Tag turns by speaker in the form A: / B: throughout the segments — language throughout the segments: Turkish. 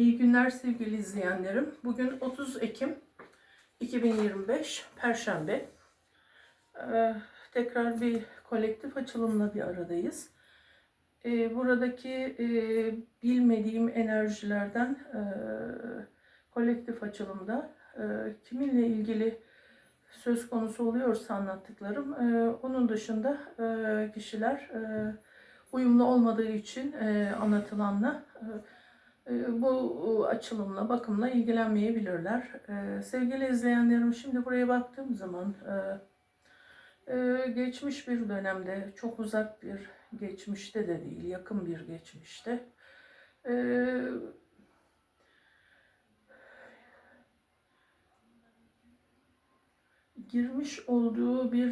A: İyi günler sevgili izleyenlerim. Bugün 30 Ekim 2025 Perşembe. Ee, tekrar bir kolektif açılımla bir aradayız. Ee, buradaki e, bilmediğim enerjilerden e, kolektif açılımda e, kiminle ilgili söz konusu oluyorsa anlattıklarım, e, onun dışında e, kişiler e, uyumlu olmadığı için e, anlatılanla e, bu açılımla, bakımla ilgilenmeyebilirler. E, sevgili izleyenlerim şimdi buraya baktığım zaman e, e, geçmiş bir dönemde, çok uzak bir geçmişte de değil, yakın bir geçmişte e, girmiş olduğu bir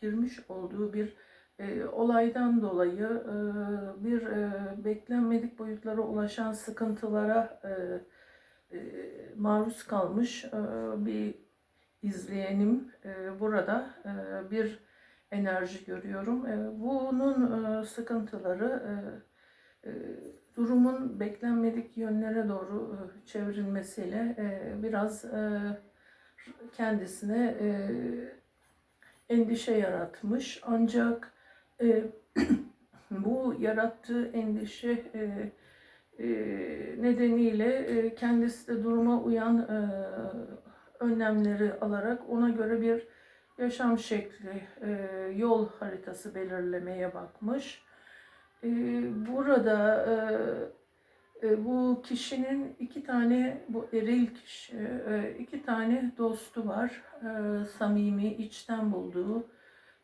A: girmiş olduğu bir e, olaydan dolayı e, bir e, beklenmedik boyutlara ulaşan sıkıntılara e, maruz kalmış bir izleyenim burada bir enerji görüyorum. Bunun sıkıntıları durumun beklenmedik yönlere doğru çevrilmesiyle biraz kendisine endişe yaratmış. Ancak e, bu yarattığı endişe e, e, nedeniyle e, kendisi de duruma uyan e, önlemleri alarak ona göre bir yaşam şekli, e, yol haritası belirlemeye bakmış. E, burada e, e, bu kişinin iki tane, bu eril kişi, e, iki tane dostu var. E, samimi, içten bulduğu,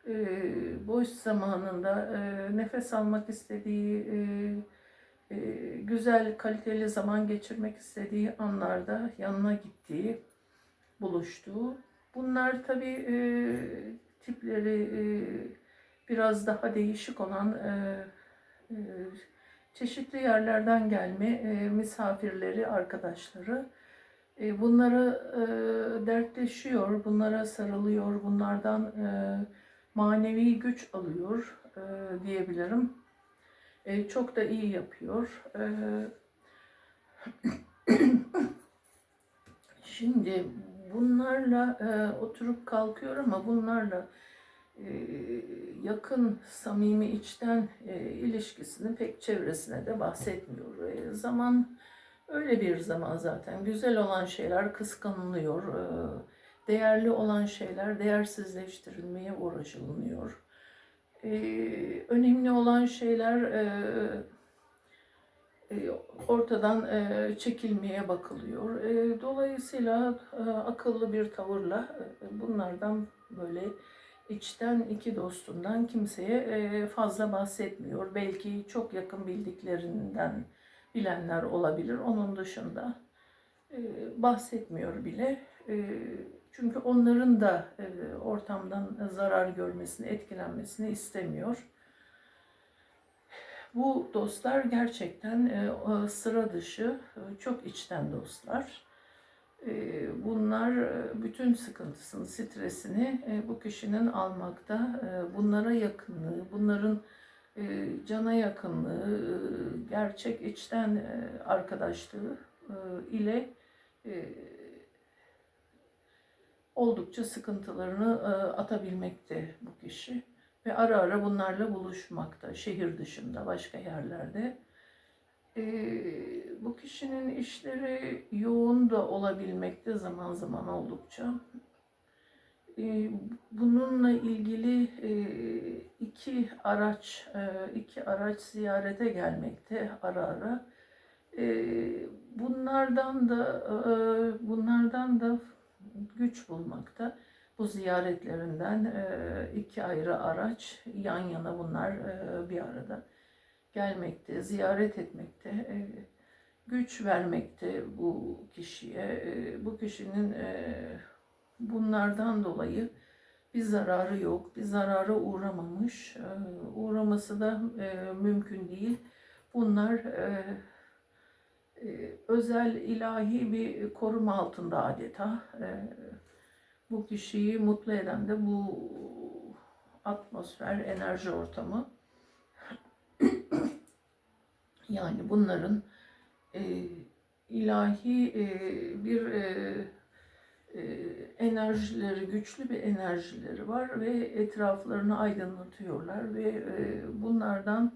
A: e, boş zamanında e, nefes almak istediği, e, e, güzel, kaliteli zaman geçirmek istediği anlarda yanına gittiği, buluştuğu. Bunlar tabii e, tipleri e, biraz daha değişik olan e, e, çeşitli yerlerden gelme e, misafirleri, arkadaşları. E, bunları e, dertleşiyor, bunlara sarılıyor, bunlardan e, manevi güç alıyor e, diyebilirim. E, çok da iyi yapıyor. E, şimdi bunlarla e, oturup kalkıyor ama bunlarla e, yakın, samimi, içten e, ilişkisini pek çevresine de bahsetmiyor. E, zaman öyle bir zaman zaten. Güzel olan şeyler kıskanılıyor. E, değerli olan şeyler değersizleştirilmeye uğraşılıyor. E, önemli olan şeyler e, e, ortadan e, çekilmeye bakılıyor. E, dolayısıyla akıllı bir tavırla bunlardan böyle içten iki dostundan kimseye fazla bahsetmiyor. Belki çok yakın bildiklerinden bilenler olabilir. Onun dışında bahsetmiyor bile. Çünkü onların da ortamdan zarar görmesini, etkilenmesini istemiyor. Bu dostlar gerçekten e, sıra dışı, e, çok içten dostlar. E, bunlar bütün sıkıntısını, stresini bu kişinin almakta, bunlara yakınlığı, bunların cana yakınlığı, gerçek içten arkadaşlığı ile oldukça sıkıntılarını atabilmekte bu kişi. Ve ara ara bunlarla buluşmakta, şehir dışında, başka yerlerde. Ee, bu kişinin işleri yoğun da olabilmekte zaman zaman oldukça. Ee, bununla ilgili e, iki araç, e, iki araç ziyarete gelmekte ara ara. Ee, bunlardan da e, bunlardan da güç bulmakta bu ziyaretlerinden e, iki ayrı araç yan yana bunlar e, bir arada gelmekte, ziyaret etmekte, e, güç vermekte bu kişiye. Bu kişinin bunlardan dolayı bir zararı yok, bir zarara uğramamış, uğraması da mümkün değil. Bunlar özel ilahi bir koruma altında adeta bu kişiyi mutlu eden de bu atmosfer, enerji ortamı. Yani bunların e, ilahi e, bir e, e, enerjileri, güçlü bir enerjileri var ve etraflarını aydınlatıyorlar ve e, bunlardan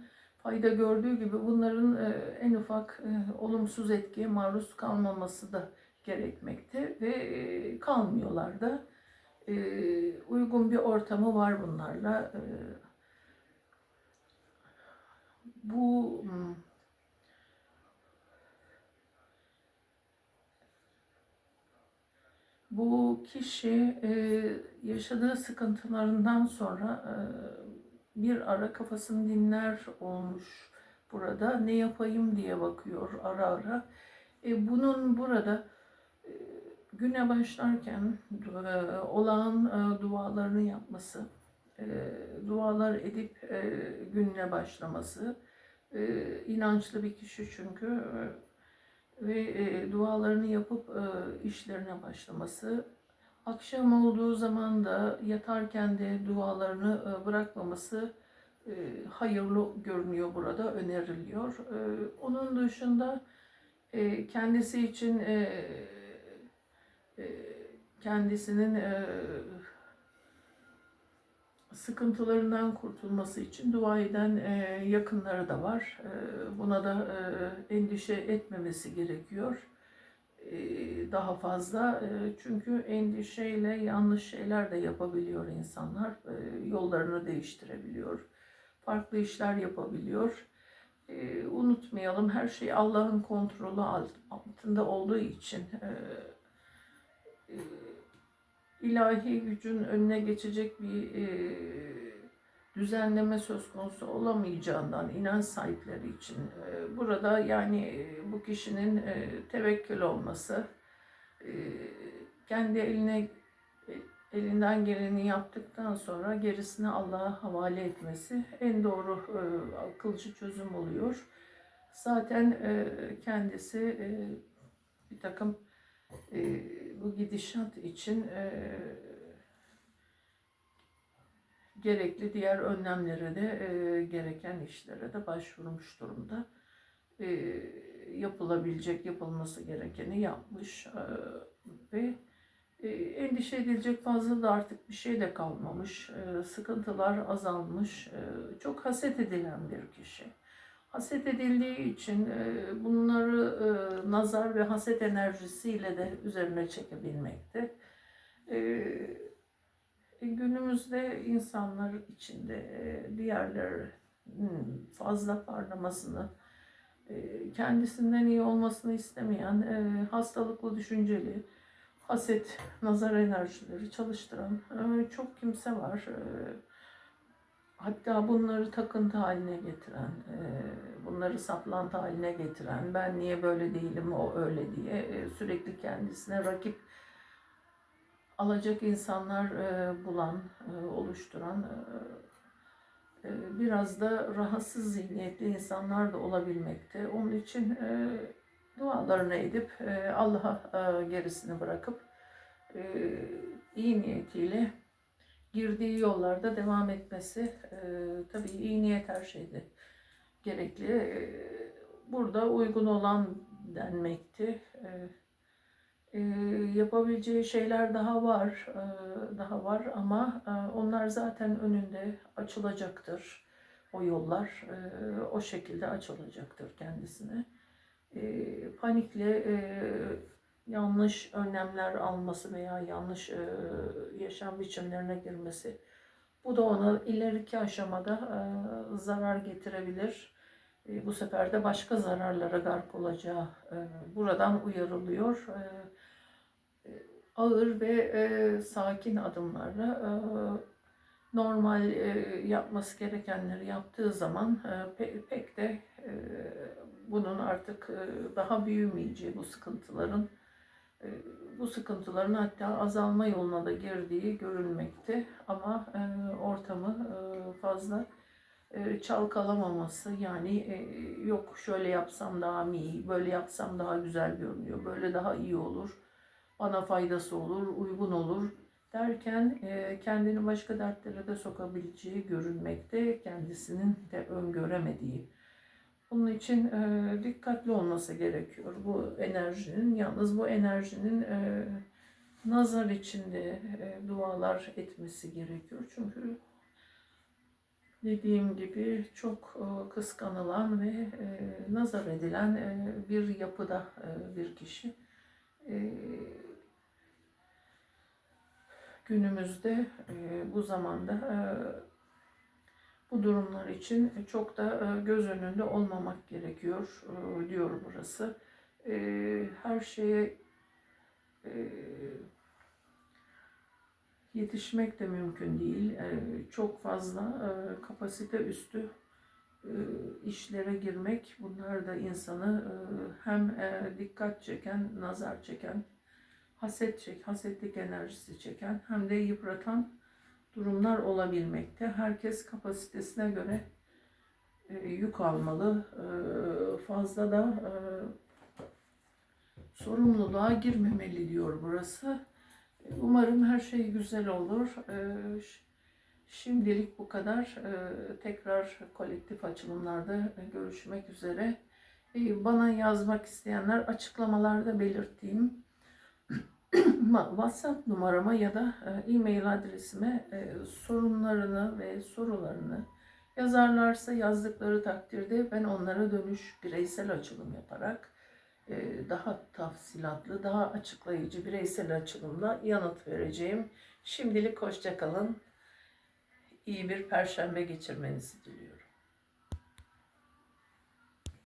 A: fayda gördüğü gibi bunların e, en ufak e, olumsuz etkiye maruz kalmaması da gerekmekte ve e, kalmıyorlar da. Uygun bir ortamı var bunlarla. Bu hmm, bu kişi yaşadığı sıkıntılarından sonra bir ara kafasını dinler olmuş burada. Ne yapayım diye bakıyor ara ara. E, bunun burada e, güne başlarken e, olağan e, dualarını yapması, e, dualar edip e, gününe başlaması, e, inançlı bir kişi çünkü e, ve e, dualarını yapıp e, işlerine başlaması, akşam olduğu zaman da yatarken de dualarını e, bırakmaması e, hayırlı görünüyor burada, öneriliyor. E, onun dışında kendisi için kendisinin sıkıntılarından kurtulması için dua eden yakınları da var. Buna da endişe etmemesi gerekiyor. Daha fazla çünkü endişeyle yanlış şeyler de yapabiliyor insanlar. Yollarını değiştirebiliyor. Farklı işler yapabiliyor. Unutmayalım her şey Allah'ın kontrolü altında olduğu için ilahi gücün önüne geçecek bir düzenleme söz konusu olamayacağından inanç sahipleri için e, burada yani e, bu kişinin e, tevekkül olması, e, kendi eline elinden geleni yaptıktan sonra gerisini Allah'a havale etmesi en doğru e, akılcı çözüm oluyor. Zaten kendisi bir takım bu gidişat için e, gerekli diğer önlemlere de e, gereken işlere de başvurmuş durumda. E, yapılabilecek, yapılması gerekeni yapmış e, ve e, endişe edilecek fazla da artık bir şey de kalmamış. E, sıkıntılar azalmış. E, çok haset edilen bir kişi. Haset edildiği için e, bunları e, nazar ve haset enerjisiyle de üzerine çekebilmekte. E, günümüzde insanlar içinde diğerlerinin fazla parlamasını, kendisinden iyi olmasını istemeyen, hastalıklı düşünceli, haset, nazar enerjileri çalıştıran çok kimse var. Hatta bunları takıntı haline getiren, bunları saplantı haline getiren, ben niye böyle değilim o öyle diye sürekli kendisine rakip alacak insanlar bulan, oluşturan biraz da rahatsız zihniyetli insanlar da olabilmekte. Onun için dualarını edip Allah'a gerisini bırakıp iyi niyetiyle girdiği yollarda devam etmesi e, tabii iyi niyet her şeyde gerekli. E, burada uygun olan denmekti. E, e, yapabileceği şeyler daha var, e, daha var ama e, onlar zaten önünde açılacaktır. O yollar e, o şekilde açılacaktır kendisine. Panikle yanlış önlemler alması veya yanlış yaşam biçimlerine girmesi. Bu da ona ileriki aşamada zarar getirebilir. Bu sefer de başka zararlara gark olacağı buradan uyarılıyor. E, e ağır ve e, sakin adımlarla e, normal e, yapması gerekenleri yaptığı zaman e, pe, pek de e, bunun artık e, daha büyümeyeceği bu sıkıntıların ee, bu sıkıntıların hatta azalma yoluna da girdiği görülmekte. Ama e, ortamı e, fazla e, çalkalamaması yani yok şöyle yapsam daha iyi, böyle yapsam daha güzel görünüyor, böyle daha iyi olur, bana faydası olur, uygun olur derken kendini başka dertlere de sokabileceği görülmekte, kendisinin de öngöremediği Bunun için e, dikkatli olması gerekiyor bu enerjinin. Yalnız bu enerjinin e, nazar içinde e, dualar etmesi gerekiyor. Çünkü dediğim gibi çok e, kıskanılan ve e, nazar edilen e, bir yapıda e, bir kişi. E, günümüzde e, bu zamanda e, bu durumlar için çok da e, göz önünde olmamak gerekiyor diyor burası. Her şeye yetişmek de mümkün değil. Çok fazla kapasite üstü işlere girmek bunlar da insanı hem dikkat çeken, nazar çeken, haset çek, hasetlik enerjisi çeken hem de yıpratan durumlar olabilmekte. Herkes kapasitesine göre e, yük almalı. E, fazla da e, sorumluluğa girmemeli diyor burası. E, Umarım her şey güzel olur. E, şimdilik bu kadar. E, tekrar kolektif açılımlarda görüşmek üzere. E, bana yazmak isteyenler açıklamalarda belirttiğim WhatsApp numarama ya da e, e-mail adresime e, sorunlarını ve sorularını yazarlarsa yazdıkları takdirde ben onlara dönüş bireysel açılım yaparak e, daha tafsilatlı, daha açıklayıcı bireysel açılımla yanıt vereceğim. Şimdilik hoşça kalın. İyi bir perşembe geçirmenizi diliyorum.